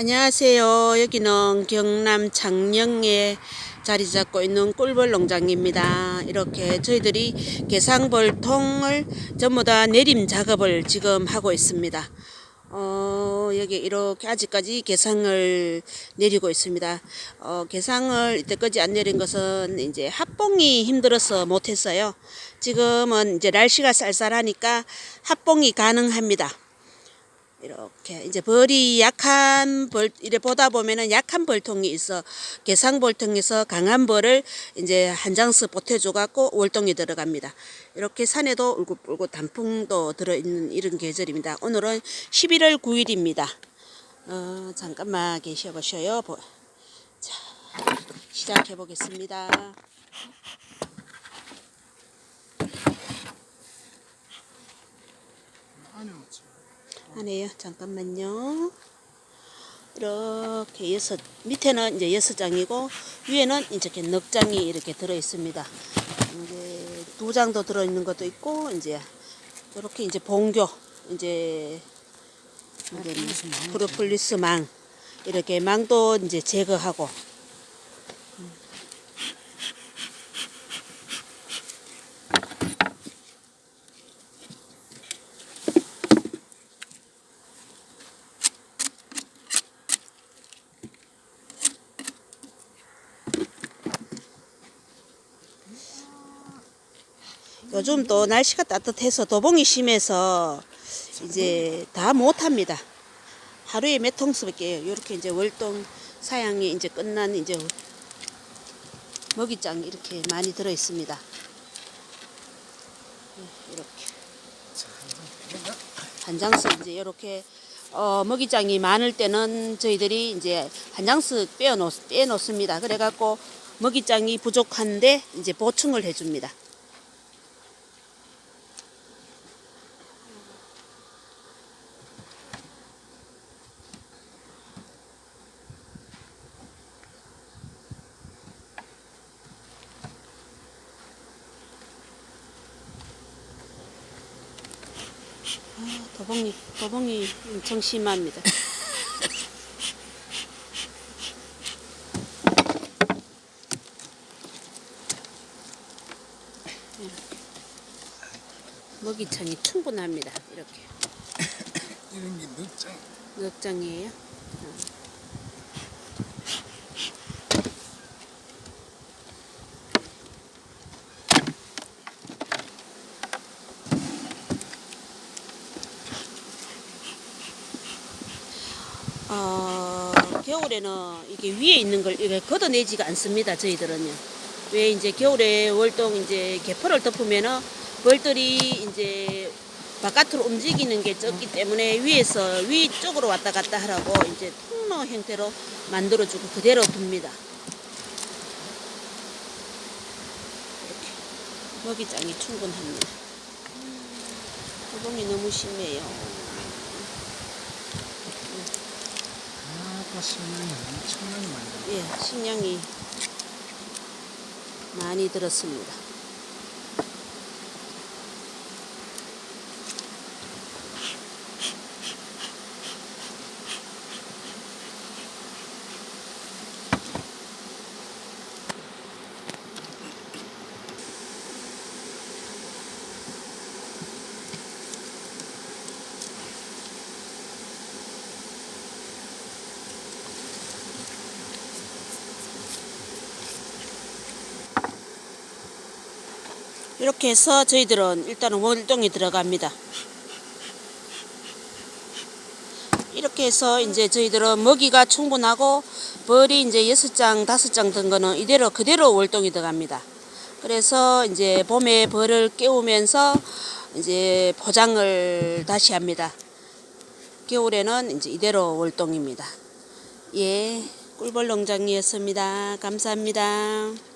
안녕하세요. 여기는 경남 창녕에 자리 잡고 있는 꿀벌 농장입니다. 이렇게 저희들이 개상벌 통을 전부 다 내림 작업을 지금 하고 있습니다. 어, 여기 이렇게 아직까지 개상을 내리고 있습니다. 어, 개상을 이때까지 안 내린 것은 이제 합봉이 힘들어서 못했어요. 지금은 이제 날씨가 쌀쌀하니까 합봉이 가능합니다. 이렇게 이제 벌이 약한 벌 이래 보다 보면은 약한 벌통이 있어 개상 벌통에서 강한 벌을 이제 한 장씩 보태줘 갖고 월동이 들어갑니다. 이렇게 산에도 울긋불긋 단풍도 들어 있는 이런 계절입니다. 오늘은 11월 9일입니다. 어, 잠깐만 계셔 보셔요. 보- 자, 시작해 보겠습니다. 안에요. 잠깐만요. 이렇게 여섯 밑에는 이제 여섯 장이고 위에는 이렇게 넉 장이 이렇게 들어 있습니다. 이제 두 장도 들어 있는 것도 있고 이제 이렇게 이제 봉교 이제 프로폴리스 망 이렇게 망도 이제 제거하고 요즘 또 날씨가 따뜻해서 도봉이 심해서 이제 다 못합니다. 하루에 몇 통수밖에 이렇게 이제 월동 사양이 이제 끝난 이제 먹이장 이렇게 많이 들어 있습니다. 네, 이렇게 한 장씩 이제 이렇게 어, 먹이장이 많을 때는 저희들이 이제 한 장씩 빼놓 빼놓습니다. 그래갖고 먹이장이 부족한데 이제 보충을 해줍니다. 도봉이 도봉이 엄청 심합니다. 먹이창이 충분합니다. 이렇게 이런 게 늑장 넉장이에요. 어, 겨울에는 이게 위에 있는 걸 이렇게 걷어내지가 않습니다. 저희들은요. 왜 이제 겨울에 월동 이제 개포를 덮으면은 벌들이 이제 바깥으로 움직이는 게 적기 때문에 위에서 위쪽으로 왔다 갔다 하라고 이제 통로 형태로 만들어주고 그대로 둡니다. 이렇게 먹이장이 충분합니다. 호봉이 너무 심해요. 아까 신랑이 엄청나게 많이 예, 식량이 많이 들었습니다. 이렇게 해서 저희들은 일단은 월동이 들어갑니다. 이렇게 해서 이제 저희들은 먹이가 충분하고 벌이 이제 여섯 장, 다섯 장든 거는 이대로 그대로 월동이 들어갑니다. 그래서 이제 봄에 벌을 깨우면서 이제 포장을 다시 합니다. 겨울에는 이제 이대로 월동입니다. 예, 꿀벌 농장이었습니다. 감사합니다.